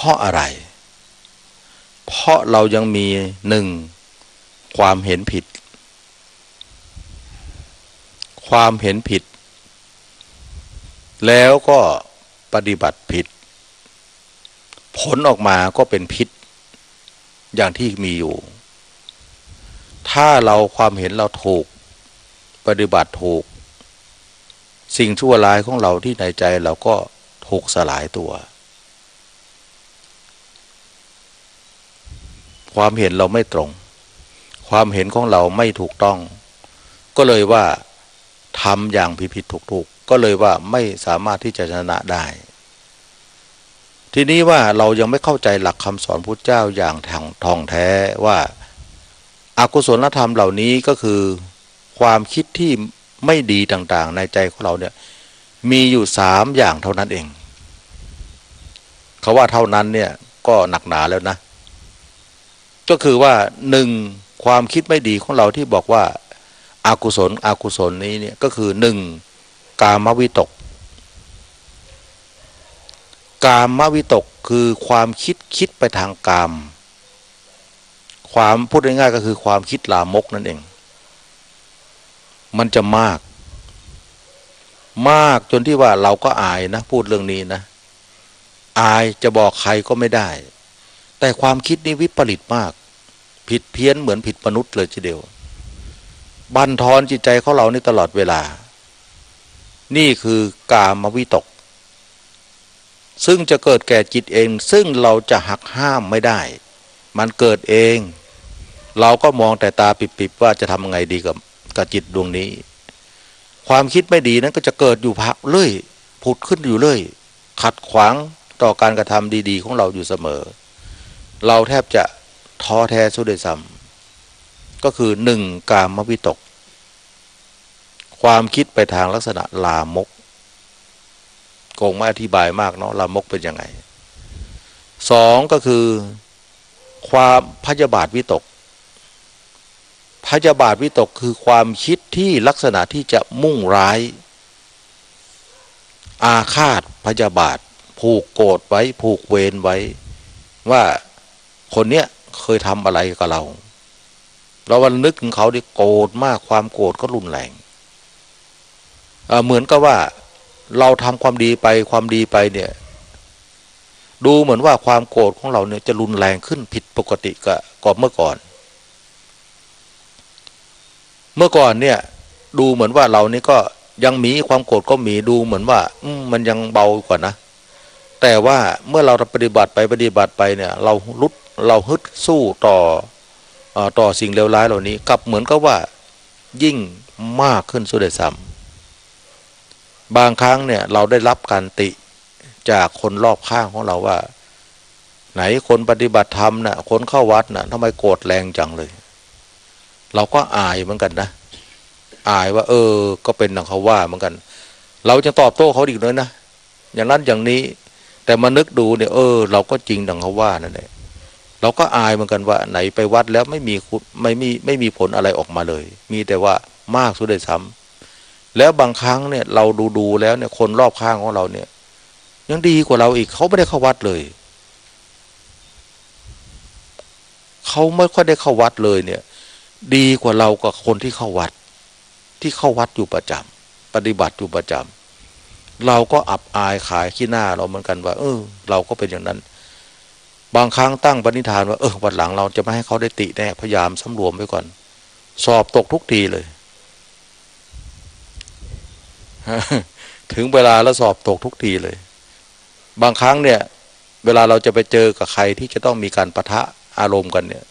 พราะอะไร เพราะเรายังมีหนึ่งความเห็นผิด ความเห็นผิด แล้วก็ปฏิบัติผิด ผลออกมาก็เป็นพิษ อย่างที่มีอยู่ ถ้าเราความเห็นเราถูก ปฏิบัติถูก สิ่งชั่วร้ายของเราที่ในใจเราก็ถูกสลายตัว ความเห็นเราไม่ตรง ความเห็นของเราไม่ถูกต้อง ก็เลยว่าทำอย่างผิดๆถูกๆก็เลยว่าไม่สามารถที่จะชนะได้ ทีนี้ว่าเรายังไม่เข้าใจหลักคำสอนพุทธเจ้าอย่างทางทองแท้ว่าอากุศลธรรมเหล่านี้ก็คือความคิดที่ไม่ดีต่างๆ ในใจของเราเนี่ยมีอยู่สามอย่างเท่านั้นเอง เขาว่าเท่านั้นเนี่ยก็หนักหนาแล้วนะ ก็คือว่าหนึ่งความคิดไม่ดีของเราที่บอกว่าอากุศลอกุศลนี้เนี่ยก็คือหนึ่งกามวิตก กามวิตกคือความคิดคิดไปทางกาม ความพูดง่ายๆก็คือความคิดลามกนั่นเอง มันจะมาก มากจนที่ว่าเราก็อายนะ พูดเรื่องนี้นะ อายจะบอกใครก็ไม่ได้ แต่ความคิดนี้วิปริตมาก ผิดเพี้ยนเหมือนผิดมนุษย์เลยทีเดียว บันทอนจิตใจของเรานี่ตลอดเวลา นี่คือกามวิตก ซึ่งจะเกิดแก่จิตเอง ซึ่งเราจะหักห้ามไม่ได้ มันเกิดเอง เราก็มองแต่ตาปิบๆว่าจะทำไงดีกับกับจิตดวงนี้ ความคิดไม่ดีนั้นก็จะเกิดอยู่พักเรื่อยผุดขึ้นอยู่เรื่อยขัดขวางต่อการกระทำดี ๆ ของเราอยู่เสมอ เราแทบจะ ท้อแท้สุดเลยซ้ำก็คือหนึ่งกามวิตก ความคิดไปทางลักษณะลามกคงไม่อธิบายมากเนาะลามกเป็นยังไงสองก็คือ ความพยาบาทวิตกพยาบาทวิตกคือความคิดที่ลักษณะที่จะมุ่งร้าย อาฆาตพยาบาท ผูกโกรธไว้ ผูกเวรไว้ ว่าคนเนี้ย เคยทำอะไรกับเรา เราวันนึกถึงเขาดิโกรธมากความโกรธก็รุนแรงเหมือนกับว่าเราทำความดีไปความดีไปเนี่ย ดูเหมือนว่าความโกรธของเราเนี่ยจะรุนแรงขึ้นผิดปกติกับก่อนเมื่อก่อน เมื่อก่อนเนี่ย ดูเหมือนว่าเรานี่ก็ยังมีความโกรธก็มีดูเหมือนว่า อืมันยังเบากว่านะแต่ว่าเมื่อเราปฏิบัติไปปฏิบัติไปเนี่ย เราลุด เราฮึดสู้ต่อต่อสิ่งเลวร้ายเหล่านี้กลับเหมือนกับว่ายิ่งมากขึ้นสุดเดซ้ำบางครั้งเนี่ยเราได้รับการติจากคนรอบข้างของเราว่า ไหนคนปฏิบัติธรรมนะ่ะคนเข้าวัดนะ่ะทำไมโกรธแรงจังเลย เราก็อายเหมือนกันนะ อายว่า เออ ก็เป็นดังเขาว่าเหมือนกัน เราจะตอบโต้เขาอีกเลยนะอย่างนั้นอย่างนี้ แต่มานึกดูเนี่ยเออ เราก็จริงดังเขาว่านั่นแหละ เราก็อายเหมือนกันว่าไหนไปวัดแล้วไม่มีไม่มีไม่มีผลอะไรออกมาเลย มีแต่ว่ามากสุดเลยซ้ำแล้วบางครั้งเนี่ยเราดูดูแล้วเนี่ยคนรอบข้างของเราเนี่ย ยังดีกว่าเราอีกเขาไม่ได้เข้าวัดเลยเขาไม่ค่อยได้เข้าวัดเลยเนี่ย ดีกว่าเรากับคนที่เข้าวัด ที่เข้าวัดอยู่ประจำปฏิบัติอยู่ประจำเราก็อับอายขายขี้หน้าเราเหมือนกันว่า เออ เราก็เป็นอย่างนั้น บางครั้งตั้งปณิธานว่าเออวันหลังเราจะไม่ให้เขาได้ติแน่พยายามสำรวมไว้ก่อน สอบตกทุกทีเลย ถึงเวลาแล้วสอบตกทุกทีเลย บางครั้งเนี่ย เวลาเราจะไปเจอกับใครที่จะต้องมีการประทะอารมณ์กันเนี่ย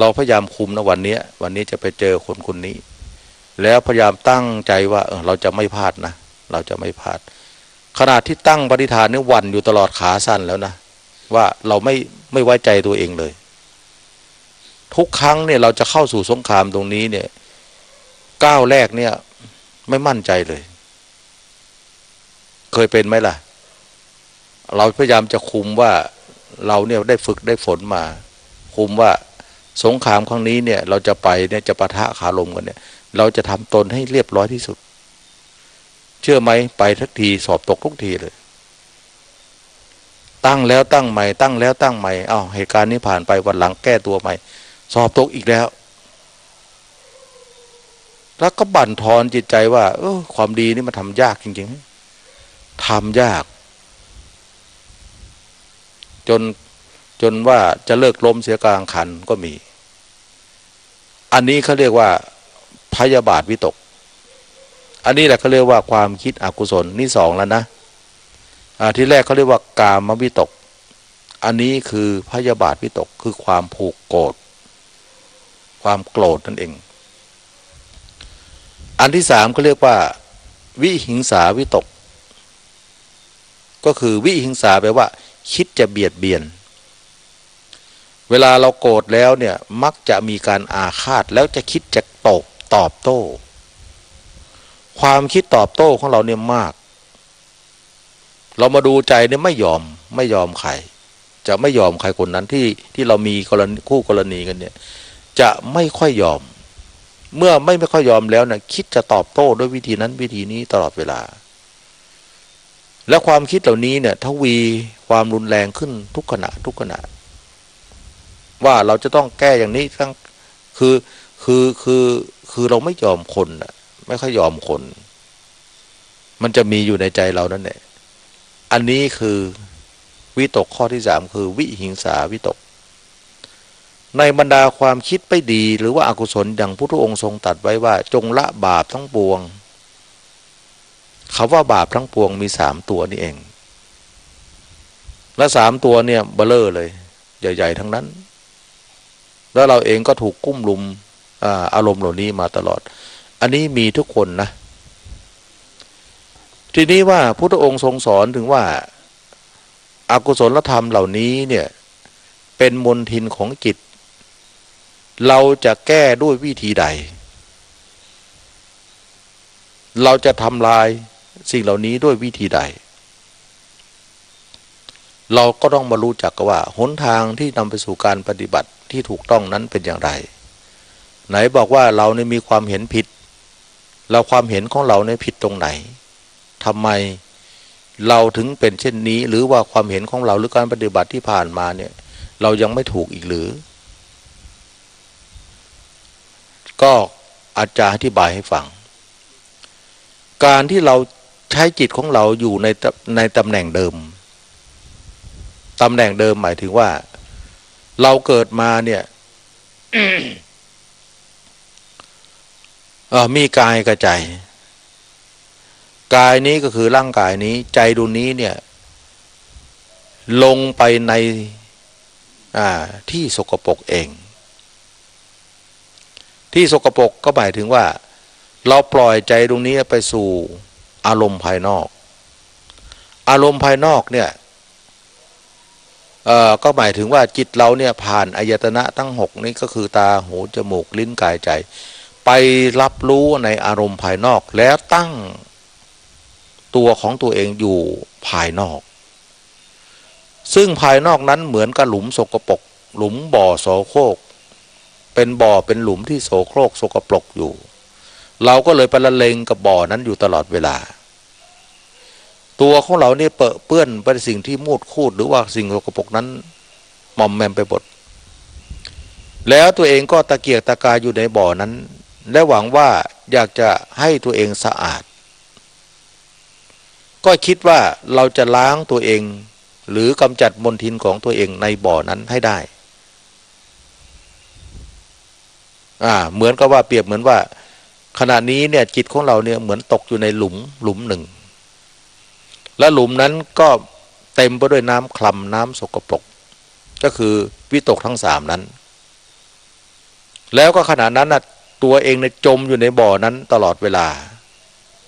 เราพยายามคุมนะวันนี้วันนี้จะไปเจอคนคนนี้ แล้วพยายามตั้งใจว่าเออเราจะไม่พลาดนะเราจะไม่พลาดขนาดที่ตั้งปฏิฐานนี่วันอยู่ตลอดขาสั้นแล้วนะ ว่าเราไม่ไม่ไว้ใจตัวเองเลย ทุกครั้งเนี่ยเราจะเข้าสู่สงครามตรงนี้เนี่ยก้าวแรกเนี่ย ไม่มั่นใจเลย เคยเป็นไหมล่ะ เราพยายามจะคุมว่าเราเนี่ยได้ฝึกได้ฝนมา คุมว่าสงครามครั้งนี้เนี่ย เราจะไปเนี่ยจะปะทะขาลมกันเนี่ย เราจะทำตนให้เรียบร้อยที่สุด เชื่อไหมไปทักทีสอบตกทุกทีเลย ตั้งแล้วตั้งใหม่ตั้งแล้วตั้งใหม่อ้าวเหตุการณ์นี้ผ่านไปวันหลังแก้ตัวใหม่ สอบตกอีกแล้ว แล้วก็บั่นทอนจิตใจว่า เออความดีนี่มันทำยากจริงๆทำยาก จนจนว่าจะเลิกล้มเสียกลางคันก็มี อันนี้เขาเรียกว่าพยาบาทวิตก อันนี้แหละเขาเรียกว่าความคิดอกุศลนี่สองแล้วนะ ที่แรกเขาเรียกว่ากามวิตก อันนี้คือพยาบาทวิตกคือความผูกโกรธความโกรธนั่นเอง อันที่สามเขาเรียกว่า วิหิงสาวิตก ก็คือวิหิงสาแปลว่า คิดจะเบียดเบียน เวลาเราโกรธแล้วเนี่ยมักจะมีการอาฆาตแล้วจะคิดจะตบตอบโต้ ความคิดตอบโต้ของเราเนี่ยมาก เรามาดูใจเนี่ยไม่ยอมไม่ยอมใครจะไม่ยอมใครคนนั้นที่ที่เรามีกรณีคู่กรณีกันเนี่ย จะไม่ค่อยยอม เมื่อไม่ไม่ค่อยยอมแล้วนะคิดจะตอบโต้ด้วยวิธีนั้นวิธีนี้ตลอดเวลา และความคิดเหล่านี้เนี่ยทวีความรุนแรงขึ้นทุกขณะทุกขณะ ว่าเราจะต้องแก้อย่างนี้ทั้งคือคือคือคือเราไม่ยอมคนน่ะไม่ค่อยยอมคน มันจะมีอยู่ในใจเรานั่นแหละ อันนี้คือวิตกข้อที่สามคือ วิหิงสาวิตก ในบรรดาความคิดไม่ดีหรือว่าอากุศลอย่างพระพุทธองค์ทรงตัดไว้ว่า จงละบาปทั้งปวงคาว่าบาปทั้งปวงมีสามตัวนี่เอง และสามตัวเนี่ยเบลเลอร์เลย ใหญ่ ๆ ทั้งนั้น แล้วเราเองก็ถูกกุ้มลุมอาอารมณ์เหล่านี้มาตลอด อันนี้มีทุกคนนะ ทีนี้ว่าพุทธองค์ทรงสอนถึงว่าอากุศลธรรมเหล่านี้เนี่ยเป็นมนทินของจิต เราจะแก้ด้วยวิธีใด เราจะทำลายสิ่งเหล่านี้ด้วยวิธีใด เราก็ต้องมารู้จักว่าหนทางที่นำไปสู่การปฏิบัติที่ถูกต้องนั้นเป็นอย่างไร ไหนบอกว่าเราเนี่ยมีความเห็นผิด เราความเห็นของเราเนี่ยผิดตรงไหน ทำไมเราถึงเป็นเช่นนี้ หรือว่าความเห็นของเราหรือการปฏิบัติที่ผ่านมาเนี่ย เรายังไม่ถูกอีกหรือ ก็อาจารย์อธิบายให้ฟัง การที่เราใช้จิตของเราอยู่ในในตำแหน่งเดิมตำแหน่งเดิมหมายถึงว่า เราเกิดมาเนี่ยมีกายกับใจ กายนี้ก็คือร่างกายนี้ ใจดวงนี้เนี่ย ลงไปในที่สกปรกเอง ที่สกปรกก็หมายถึงว่า เราปล่อยใจดวงนี้ไปสู่อารมณ์ภายนอก อารมณ์ภายนอกเนี่ยก็หมายถึงว่าจิตเราเนี่ยผ่านอายตนะทั้งหกนี้ก็คือตาหูจมูกลิ้นกายใจ ไปรับรู้ในอารมณ์ภายนอกแล้วตั้ง ตัวของตัวเองอยู่ภายนอก ซึ่งภายนอกนั้นเหมือนกับหลุมสกปรกหลุมบ่อโสโครกเป็นบ่อเป็นหลุมที่โสโครกสกปรกอยู่ เราก็เลยไปละเลงกับบ่อนั้นอยู่ตลอดเวลา ตัวของเราเนี่ยเปะเปื้อนไปสิ่งที่มูดคูดหรือว่าสิ่งสกปรกนั้นหม่อมแมมไปหมดแล้วตัวเองก็ตะเกียกตะกายอยู่ในบ่อนั้น และหวังว่าอยากจะให้ตัวเองสะอาด ก็คิดว่าเราจะล้างตัวเอง หรือกำจัดมลทินของตัวเองในบ่อนั้นให้ได้ อ่า เหมือนกับว่าเปรียบเหมือนว่า ขณะนี้เนี่ยจิตของเราเนี่ยเหมือนตกอยู่ในหลุมหลุมหนึ่ง และหลุมนั้นก็เต็มไปด้วยน้ำคลำน้ำสกปรก ก็คือวิตกทั้งสามนั้น แล้วก็ขณะนั้นนะตัวเองในจมอยู่ในบ่อนั้นตลอดเวลา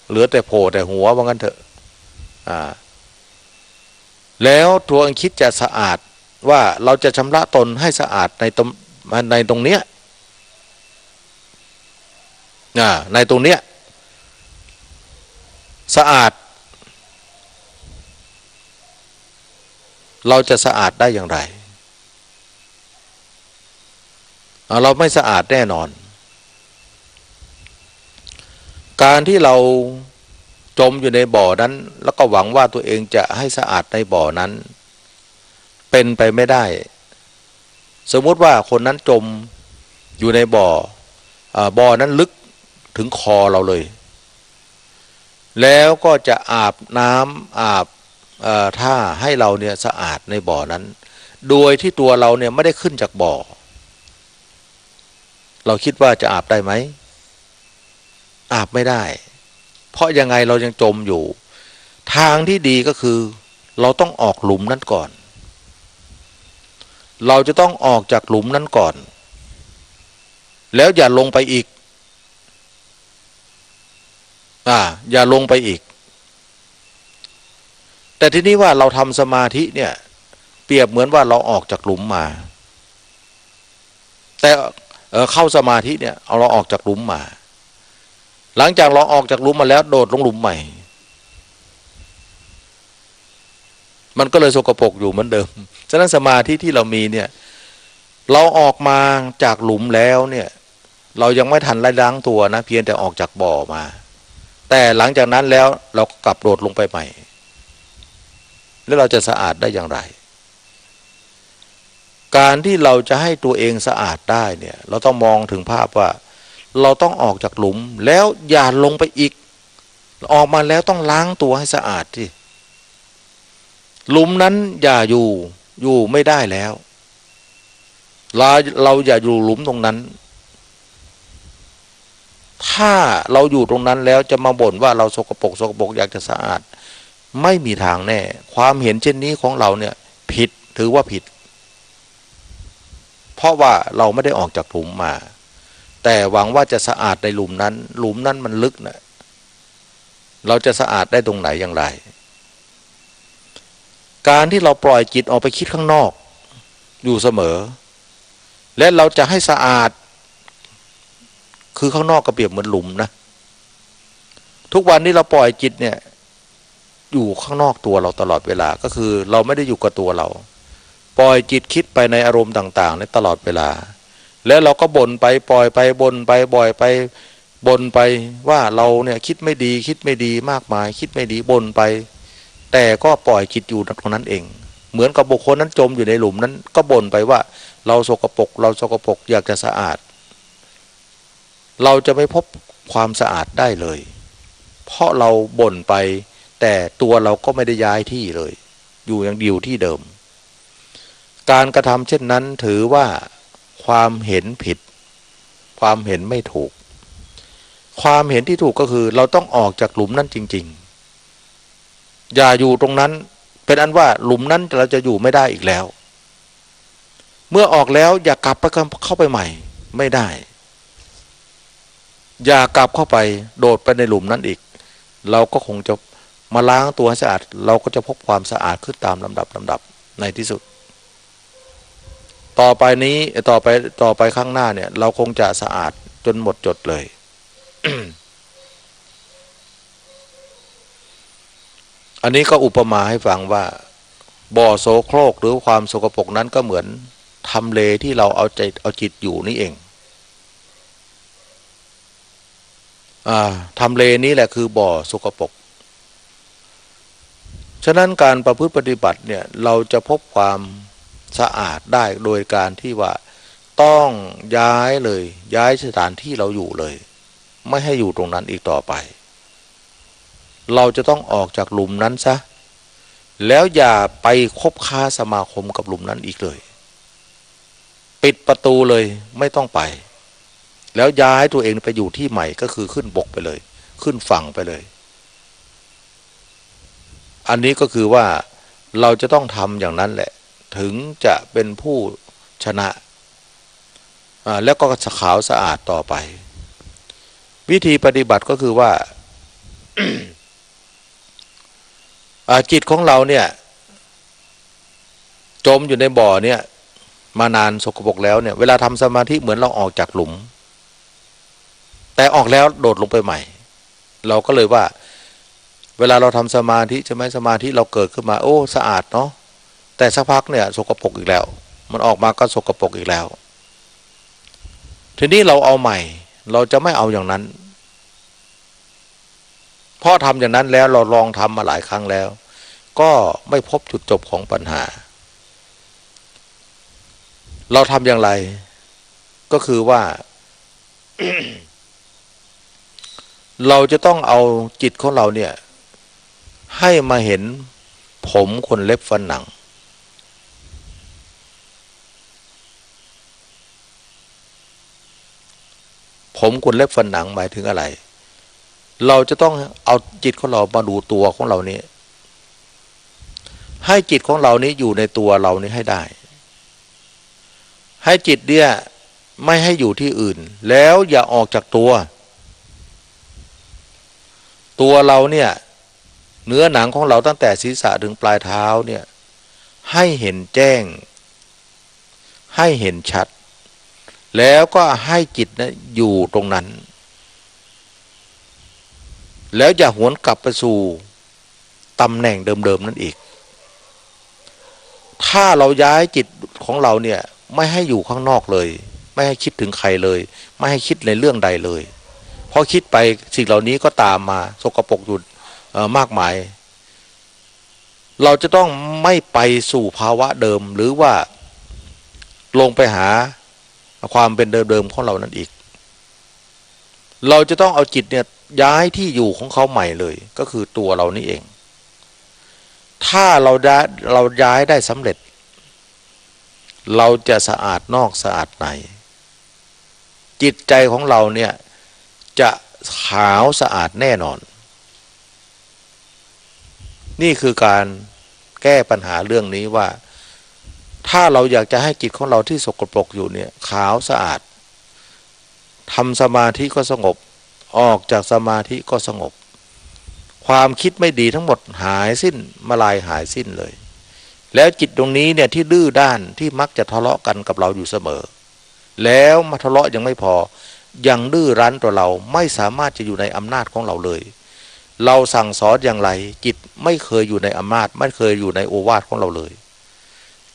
เหลือแต่โผล่แต่หัวว่างั้นเถอะ แล้วตัวเองคิดจะสะอาดว่าเราจะชำระตนให้สะอาดในตรงในตรงเนี้ยในตรงเนี้ยสะอาด เราจะสะอาดได้อย่างไร เราไม่สะอาดแน่นอน การที่เรา จมอยู่ในบ่อนั้น แล้วก็หวังว่าตัวเองจะให้สะอาดในบ่อนั้น เป็นไปไม่ได้ สมมติว่าคนนั้นจมอยู่ในบ่ออบ่อนั้นลึกถึงคอเราเลย แล้วก็จะอาบน้ำอาบอท่าให้เราเนี่ยสะอาดในบ่อนั้น โดยที่ตัวเราเนี่ยไม่ได้ขึ้นจากบ่อ เราคิดว่าจะอาบได้ไหมอาบไม่ได้ เพราะยังไงเรายังจมอยู่ ทางที่ดีก็คือ เราต้องออกหลุมนั้นก่อน เราจะต้องออกจากหลุมนั้นก่อน แล้วอย่าลงไปอีก อ่า อย่าลงไปอีก แต่ที่นี้ว่าเราทำสมาธิเนี่ย เปรียบเหมือนว่าเราออกจากหลุมมา แต่เเข้าสมาธิเนี่ย เอาเราออกจากหลุมมา หลังจากเราออกจากหลุมมาแล้วโดดลงหลุมใหม่ มันก็เลยสกปรกอยู่เหมือนเดิม ฉะนั้นสมาธิที่เรามีเนี่ย เราออกมาจากหลุมแล้วเนี่ย เรายังไม่ทันไล่ล้างตัวนะ เพียงแต่ออกจากบ่อมา แต่หลังจากนั้นแล้วเราก็กลับโดดลงไปใหม่ แล้วเราจะสะอาดได้อย่างไรการที่เราจะให้ตัวเองสะอาดได้เนี่ย เราต้องมองถึงภาพว่า เราต้องออกจากหลุมแล้วอย่าลงไปอีก ออกมาแล้วต้องล้างตัวให้สะอาดที่หลุมนั้นอย่าอยู่อยู่ไม่ได้แล้วเราเราอย่าอยู่หลุมตรงนั้น ถ้าเราอยู่ตรงนั้นแล้วจะมาบ่นว่าเราสกปรกสกปรกอยากจะสะอาด ไม่มีทางแน่ ความเห็นเช่นนี้ของเราเนี่ย ผิดถือว่าผิด เพราะว่าเราไม่ได้ออกจากหลุมมา แต่หวังว่าจะสะอาดในหลุมนั้น หลุมนั้นมันลึกนะเราจะสะอาดได้ตรงไหนอย่างไร การที่เราปล่อยจิตออกไปคิดข้างนอก อยู่เสมอ และเราจะให้สะอาด คือข้างนอกก็เปียบเหมือนหลุมนะ ทุกวันนี้เราปล่อยจิตเนี่ย อยู่ข้างนอกตัวเราตลอดเวลาก็คือ เราไม่ได้อยู่กับตัวเรา ปล่อยจิตคิดไปในอารมณ์ต่าง ๆ ในตลอดเวลา แล้วเราก็บ่นไปปล่อยไปบ่นไปบ่อยไปบ่นไปว่าเราเนี่ยคิดไม่ดีคิดไม่ดีมากมาย คิดไม่ดีบ่นไป แต่ก็ปล่อยจิตอยู่ตรงนั้นเอง เหมือนกับบุคคลนั้นจมอยู่ในหลุมนั้น ก็บ่นไปว่า เราสกปรกเราสกปรกอยากจะสะอาด เราจะไม่พบความสะอาดได้เลย เพราะเราบ่นไป แต่ตัวเราก็ไม่ได้ย้ายที่เลย อยู่อย่างเดียวที่เดิม การกระทำเช่นนั้นถือว่า ความเห็นผิด ความเห็นไม่ถูก ความเห็นที่ถูกก็คือ เราต้องออกจากหลุมนั้นจริง ๆ อย่าอยู่ตรงนั้น เป็นอันว่าหลุมนั้นเราจะอยู่ไม่ได้อีกแล้ว เมื่อออกแล้วอย่ากลับไปเข้าไปใหม่ ไม่ได้ อย่ากลับเข้าไป โดดไปในหลุมนั้นอีก เราก็คงจะมาล้างตัวให้สะอาด เราก็จะพบความสะอาดขึ้นตามลำดับลำดับในที่สุด ต่อไปนี้ต่อไปต่อไปข้างหน้าเนี่ย เราคงจะสะอาดจนหมดจดเลย อันนี้ก็อุปมาให้ฟังว่า บ่อโสโครกหรือความสกปรกนั้นก็เหมือนทำเลที่เราเอาใจเอาจิตอยู่นี่เองอ่าทำเลนี้แหละคือบ่อสกปรกฉะนั้นการประพฤติปฏิบัติเนี่ย เราจะพบความ สะอาดได้โดยการที่ว่าต้องย้ายเลย ย้ายสถานที่เราอยู่เลย ไม่ให้อยู่ตรงนั้นอีกต่อไป เราจะต้องออกจากหลุมนั้นซะแล้วอย่าไปคบค้าสมาคมกับหลุมนั้นอีกเลย ปิดประตูเลยไม่ต้องไป แล้วย้ายตัวเองไปอยู่ที่ใหม่ก็คือขึ้นบกไปเลย ขึ้นฝั่งไปเลย อันนี้ก็คือว่าเราจะต้องทำอย่างนั้นแหละ ถึงจะเป็นผู้ชนะแล้วก็สขาวสะอาดต่อไป วิธีปฏิบัติก็คือว่าจิตของเราเนี่ย จมอยู่ในบ่อเนี่ย มานานสกปรกแล้วเนี่ย เวลาทำสมาธิเหมือนเราออกจากหลุม แต่ออกแล้วโดดลงไปใหม่ เราก็เลยว่า เวลาเราทำสมาธิใช่ไหมสมาธิเราเกิดขึ้นมา โอ้ สะอาดเนาะ แต่สักพักเนี่ยสกปรกอีกแล้ว มันออกมาก็สกปรกอีกแล้ว ทีนี้เราเอาใหม่ เราจะไม่เอาอย่างนั้นเพราะทำอย่างนั้นแล้วเราลองทำมาหลายครั้งแล้ว ก็ไม่พบจุดจบของปัญหา เราทำอย่างไร ก็คือว่า เราจะต้องเอาจิตของเราเนี่ย ให้มาเห็นผมคนเล็บฟันหนัง ผมคนเล็บฟันหนังหมายถึงอะไร เราจะต้องเอาจิตของเรามาดูตัวของเรานี้ ให้จิตของเรานี้อยู่ในตัวเรานี้ให้ได้ ให้จิตเนี่ยไม่ให้อยู่ที่อื่น แล้วอย่าออกจากตัว ตัวเราเนี่ยเนื้อหนังของเราตั้งแต่ศีรษะถึงปลายเท้าเนี่ยให้เห็นแจ้ง ให้เห็นชัด แล้วก็ให้จิตนะอยู่ตรงนั้น แล้วอย่าหวนกลับไปสู่ตำแหน่งเดิมๆนั่นอีก ถ้าเราย้ายจิตของเราเนี่ยไม่ให้อยู่ข้างนอกเลย ไม่ให้คิดถึงใครเลย ไม่ให้คิดในเรื่องใดเลยเพราะคิดไปสิ่งเหล่านี้ก็ตามมา สกปรกอยู่มากมาย เราจะต้องไม่ไปสู่ภาวะเดิมหรือว่าลงไปหา ความเป็นเดิมๆของเรานั่นอีก เราจะต้องเอาจิตเนี่ยย้ายที่อยู่ของเขาใหม่เลย ก็คือตัวเรานี่เอง ถ้าเราได้เราย้ายได้สำเร็จ เราจะสะอาดนอกสะอาดใน จิตใจของเราเนี่ยจะขาวสะอาดแน่นอน นี่คือการแก้ปัญหาเรื่องนี้ว่า ถ้าเราอยากจะให้จิตของเราที่สกปรกอยู่เนี่ยขาวสะอาดทำสมาธิก็สงบ ออกจากสมาธิก็สงบ ความคิดไม่ดีทั้งหมดหายสิ้นมาลายหายสิ้นเลย แล้วจิตตรงนี้เนี่ยที่ดื้อด้านที่มักจะทะเลาะกันกับเราอยู่เสมอ แล้วมาทะเลาะยังไม่พอ ยังดื้อรั้นตัวเราไม่สามารถจะอยู่ในอำนาจของเราเลย เราสั่งสอนอย่างไร จิตไม่เคยอยู่ในอำนาจ ไม่เคยอยู่ในโอวาทของเราเลย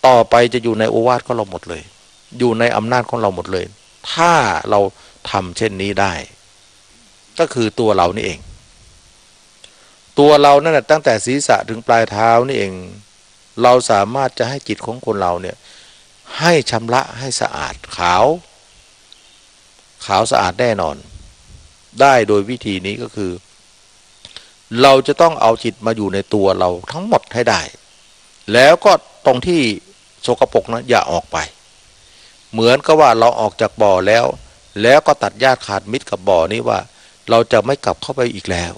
ต่อไปจะอยู่ในโอวาทของเราหมดเลย อยู่ในอำนาจของเราหมดเลย ถ้าเราทำเช่นนี้ได้ ก็คือตัวเรานี่เอง ตัวเรานั่นแหะตั้งแต่ศีรษะถึงปลายเท้านี่เอง เราสามารถจะให้จิตของคนเราเนี่ย ให้ชำระให้สะอาดขาว ขาวสะอาดแน่นอน ได้โดยวิธีนี้ก็คือ เราจะต้องเอาจิตมาอยู่ในตัวเราทั้งหมดให้ได้ แล้วก็ตรงที่ สกปรกนะอย่าออกไป เหมือนกับว่าเราออกจากบ่อแล้ว แล้วก็ตัดญาติขาดมิตรกับบ่อนี้ว่า เราจะไม่กลับเข้าไปอีกแล้ว